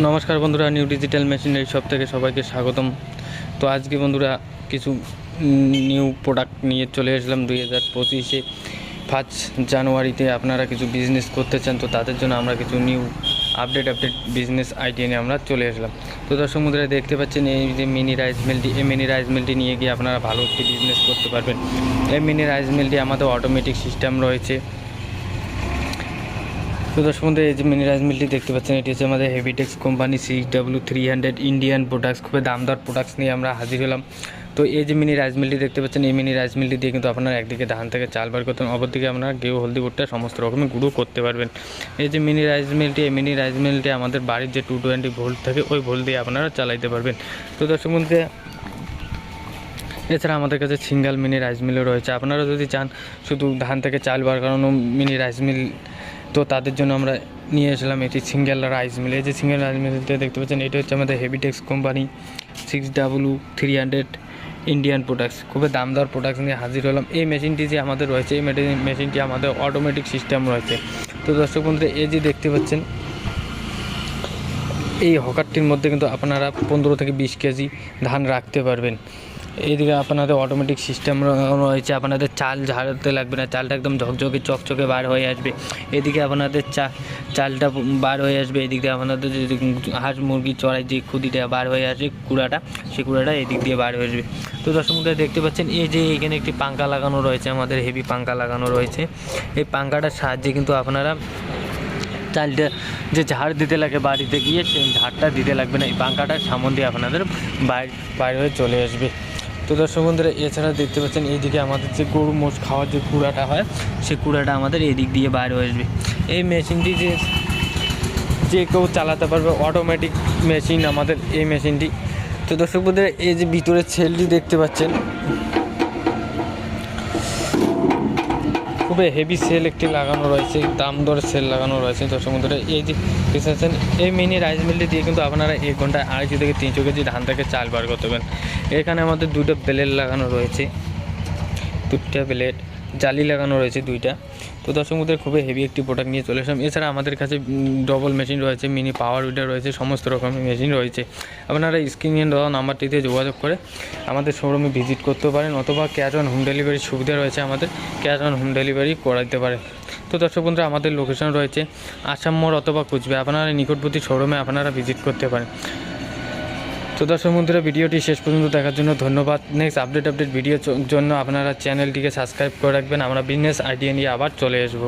নমস্কার বন্ধুরা new digital machinery shop থেকে সবাইকে স্বাগতম। তো আজকে বন্ধুরা কিছু নিউ প্রোডাক্ট নিয়ে চলে এসলাম দুই হাজার পঁচিশে। ফার্স্ট জানুয়ারিতে আপনারা কিছু বিজনেস করতে চান, তো তাদের জন্য আমরা কিছু new update update business idea নিয়ে আমরা চলে আসলাম। তো দর্শক বন্ধুরা, দেখতে পাচ্ছেন এই যে মিনি রাইস মিলটি এই মিনি রাইস মিলটি নিয়ে গিয়ে আপনারা ভালো একটি বিজনেস করতে পারবেন। এই মিনি রাইস মিলটি আমাদের অটোমেটিক সিস্টেম রয়েছে। তো দর্শক বন্ধু এই যে মিনি রাইস মিলটি দেখতে পাচ্ছেন, এটি হচ্ছে আমাদের Heavitex company six W three hundred Indian products খুবই দামদার প্রোডাক্টস নিয়ে আমরা হাজির হলাম। তো এই যে মিনি রাইস মিলটি দেখতে পাচ্ছেন, এই মিনি রাইস মিলটি দিয়ে কিন্তু আপনারা একদিকে ধান থেকে চাল বার করতেন অপরদিকে আপনারা গেউ হলদি, ভুট্টা, সমস্ত রকমের গুঁড়ো করতে পারবেন। এই যে মিনি রাইস মিলটি এই মিনি রাইস মিলটি আমাদের বাড়ির যে টু টোয়েন্টি ভোল্ট থাকে, ওই ভোল্ট দিয়ে আপনারা চালাইতে পারবেন। তো দর্শক বন্ধু এছাড়া আমাদের কাছে সিঙ্গেল মিনি রাইস মিলও রয়েছে। আপনারা যদি চান শুধু ধান থেকে চাল বার করানো মিনি রাইস মিল তো তাদের জন্য আমরা নিয়ে এসলাম এটি সিঙ্গেল রাইস মিল। এই যে সিঙ্গেল রাইস মিলতে দেখতে পাচ্ছেন, এটা হচ্ছে আমাদের Heavitex company six W three hundred Indian products খুবই দামদার প্রোডাক্টস নিয়ে হাজির হলাম। এই মেশিনটি যে আমাদের রয়েছে, এই মেশিনটি আমাদের অটোমেটিক সিস্টেম রয়েছে। তো দর্শক বন্ধুরা, এই যে দেখতে পাচ্ছেন এই হকারটির মধ্যে কিন্তু আপনারা পনেরো থেকে বিশ কেজি ধান রাখতে পারবেন। এইদিকে আপনাদের অটোমেটিক সিস্টেম রয়েছে, আপনাদের চাল ঝাড়তে লাগবে না, চালটা একদম ঝকঝকে, চকচকে বার হয়ে আসবে। এদিকে আপনাদের চা, চালটা বার হয়ে আসবে এদিক দিয়ে আপনাদের যদি হাঁস মুরগি চড়াই যে খুদিটা বার হয়ে আসবে, কুড়াটা, সেই কুড়াটা এদিক দিয়ে বার হয়ে আসবে। তো দর্শক দেখতে পাচ্ছেন, এই যে এখানে একটি পাঙ্খা লাগানো রয়েছে, আমাদের হেভি পাঙ্খা লাগানো রয়েছে। এই পাঙ্খাটার সাহায্যে কিন্তু আপনারা চালটা যে ঝাড় দিতে লাগে বাড়িতে গিয়ে সেই ঝাড়টা দিতে লাগবে না। এই পাঙ্খাটার সামন দিয়ে আপনাদের বাইরে বাইরে হয়ে চলে আসবে। তো দর্শক বন্ধুরা, এছাড়া দেখতে পাচ্ছেন এইদিকে আমাদের যে গরু মোষ খাওয়ার যে কুড়াটা হয় সেই কুড়াটা আমাদের এদিক দিয়ে বাইরে আসবে। এই মেশিনটি যে যে কেউ চালাতে পারবে অটোমেটিক মেশিন আমাদের এই মেশিনটি। তো দর্শক বন্ধুরা, এই যে ভিতরের ছেলটি দেখতে পাচ্ছেন খুবই হেভি সেল একটি লাগানো রয়েছে, দাম দরে সেল লাগানো রয়েছে দর্শক বন্ধুরা। এই যে দেখতে এই মিনি রাইস মিলটি দিয়ে কিন্তু আপনারা এক ঘন্টায় আড়াইশো থেকে তিনশো কেজি ধান থেকে চাল বার করতে পারেন এখানে আমাদের দুটো প্লেট লাগানো রয়েছে। দুটা প্লেট জালি লাগানো রয়েছে দুইটা। তো দর্শক মধ্যে খুবই হেভি একটি প্রোডাক্ট নিয়ে চলে আসলাম এছাড়া আমাদের কাছে ডবল মেশিন রয়েছে মিনি পাওয়ার উইডার রয়েছে, সমস্ত রকমের মেশিন রয়েছে। আপনারা স্ক্রিনে দেওয়া নাম্বারটিতে যোগাযোগ করে আমাদের শোরুমে ভিজিট করতে পারেন, অথবা ক্যাশ অন হোম ডেলিভারির সুবিধা রয়েছে আমাদের ক্যাশ অন হোম ডেলিভারি করা করাতে পারে। তো দর্শক বন্ধুরা, আমাদের লোকেশন রয়েছে আসাম মোড় অথবা কুচবে আপনারা নিকটবর্তী শোরুমে আপনারা ভিজিট করতে পারেন। তো দর্শক বন্ধুরা ভিডিওটি শেষ পর্যন্ত দেখার জন্য ধন্যবাদ। নেক্সট আপডেট আপডেট ভিডিওর জন্য আপনারা চ্যানেলটিকে সাবস্ক্রাইব করে রাখবেন। আমরা বিজনেস আইডিয়া নিয়ে আবার চলে আসব।